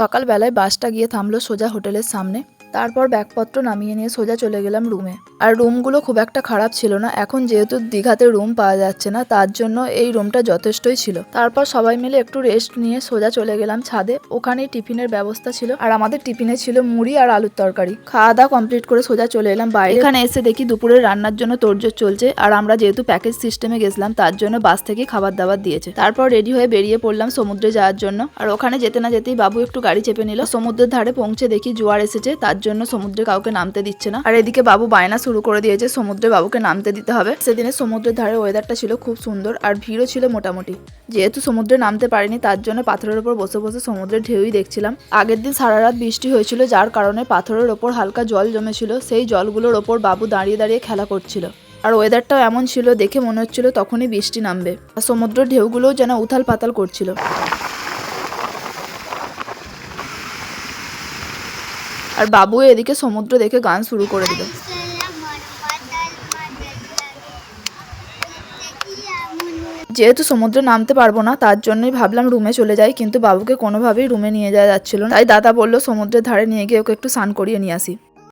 সকালবেলায় বাসটা গিয়ে থামলো সোজা হোটেলের সামনে তারপর ব্যাগপত্র নামিয়ে নিয়ে সোজা চলে গেলাম রুমে। আর রুমগুলো খুব একটা খারাপ ছিল না, এখন যেহেতু দীঘাতে রুম পাওয়া যাচ্ছে না, তার জন্য এই রুমটা যথেষ্টই ছিল। তারপর সবাই মিলে একটু রেস্ট নিয়ে সোজা চলে গেলাম ছাদে। ওখানেই টিফিনের ব্যবস্থা ছিল। আর আমাদের টিফিনে ছিল মুড়ি আর আলুর তরকারি। খাওয়া দাওয়া কমপ্লিট করে সোজা চলে এলাম বাইরে। এখানে এসে দেখি দুপুরে রান্নার জন্য তোড়জোড় চলছে। আর আমরা যেহেতু প্যাকেজ সিস্টেমে গেছিলাম, তার জন্য বাস থেকে খাবার দাবার দিয়েছে। তারপর রেডি হয়ে বেরিয়ে পড়লাম সমুদ্রে যাওয়ার জন্য। আর ওখানে যেতে না যেতেই বাবু একটু গাড়ি চেপে নিল। সমুদ্রের ধারে পৌঁছে দেখি জোয়ার এসেছে। তার জন্য সমুদ্রে কাউকে নামতে দিচ্ছে না। আর এদিকে বাবু বায়না শুরু করে দিয়েছে, সমুদ্রে বাবুকে নামতে দিতে হবে। সেদিনে সমুদ্রের ধারে ওয়েদারটা ছিল খুব সুন্দর আর ভিড়ও ছিল মোটামুটি। যেহেতু সমুদ্রে নামতে পারিনি, তার জন্য পাথরের ওপর বসে বসে সমুদ্রের ঢেউই দেখছিলাম। আগের দিন সারা রাত বৃষ্টি হয়েছিল, যার কারণে পাথরের ওপর হালকা জল জমেছিল। সেই জলগুলোর ওপর বাবু দাঁড়িয়ে দাঁড়িয়ে খেলা করছিল। আর ওয়েদারটাও এমন ছিল, দেখে মনে হচ্ছিল তখনই বৃষ্টি নামবে। আর সমুদ্রের ঢেউগুলোও যেন উথাল পাতাল করছিল। আর বাবু এদিকে সমুদ্র দেখে গান শুরু করে দিল। যেহেতু সমুদ্রে নামতে পারব না, তার জন্যই ভাবলাম রুমে চলে যাই, কিন্তু বাবুকে কোনোভাবেই রুমে নিয়ে যাওয়া যাচ্ছিল না। তাই দাদা বলল, সমুদ্রের ধারে নিয়ে গিয়ে ওকে একটু স্নান করিয়ে নিয়ে আসি।